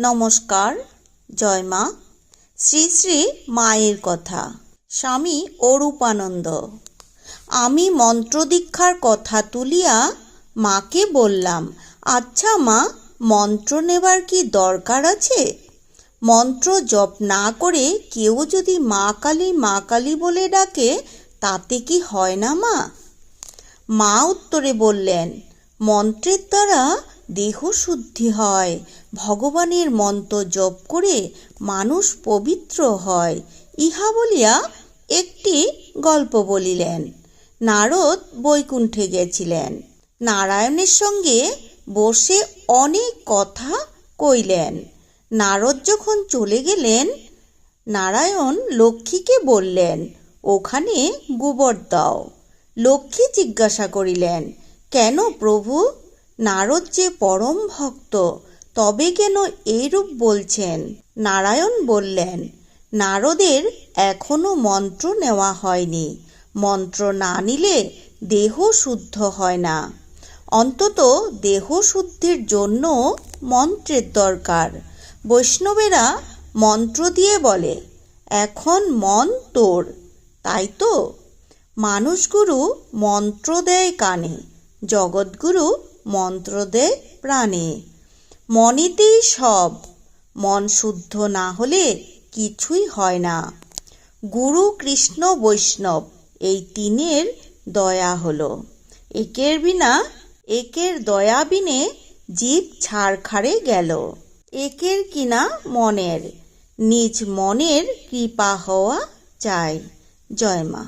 নমস্কার, জয় মা। শ্রী শ্রী মায়ের কথা। স্বামী অরূপানন্দ। আমি মন্ত্র দীক্ষার কথা তুলিয়া মাকে বললাম আচ্ছা মা, মন্ত্র নেবার কি দরকার আছে? মন্ত্র জপ না করে কেউ যদি মা কালী মা কালী বলে ডাকে, তাতে কি হয় না মা? মা উত্তরে বললেন, মন্ত্রের দ্বারা দেহ শুদ্ধি হয়। ভগবানের মন্ত্র জপ করে মানুষ পবিত্র হয়। ইহা বলিয়া একটি গল্প বলিলেন। নারদ বৈকুণ্ঠে গেছিলেন। নারায়ণের সঙ্গে বসে অনেক কথা কইলেন। নারদ যখন চলে গেলেন, নারায়ণ লক্ষ্মীকে বললেন, ওখানে গোবর দাও। লক্ষ্মী জিজ্ঞাসা করিলেন, কেন প্রভু? নারদ যে পরম ভক্ত, তবে কেন এইরূপ বলছেন? নারায়ণ বললেন, নারদের এখনও মন্ত্র নেওয়া হয়নি। মন্ত্র না নিলে দেহ শুদ্ধ হয় না। অন্তত দেহ শুদ্ধির জন্য মন্ত্রের দরকার। বৈষ্ণবেরা মন্ত্র দিয়ে বলে, এখন মন তোর, তাই তো? মানুষগুরু মন্ত্র দেয় কানে, জগৎগুরু মন্ত্র দেয় প্রাণে। মনেতেই সব, মন শুদ্ধ না হলে কিছুই হয় না। গুরু কৃষ্ণ বৈষ্ণব, এই তিনের দয়া হলো। একের বিনা, একের দয়া বিনে জীব ছাড়খাড়ে গেল। একের কিনা মনের, নিজ মনের কৃপা হওয়া চাই। জয় মা।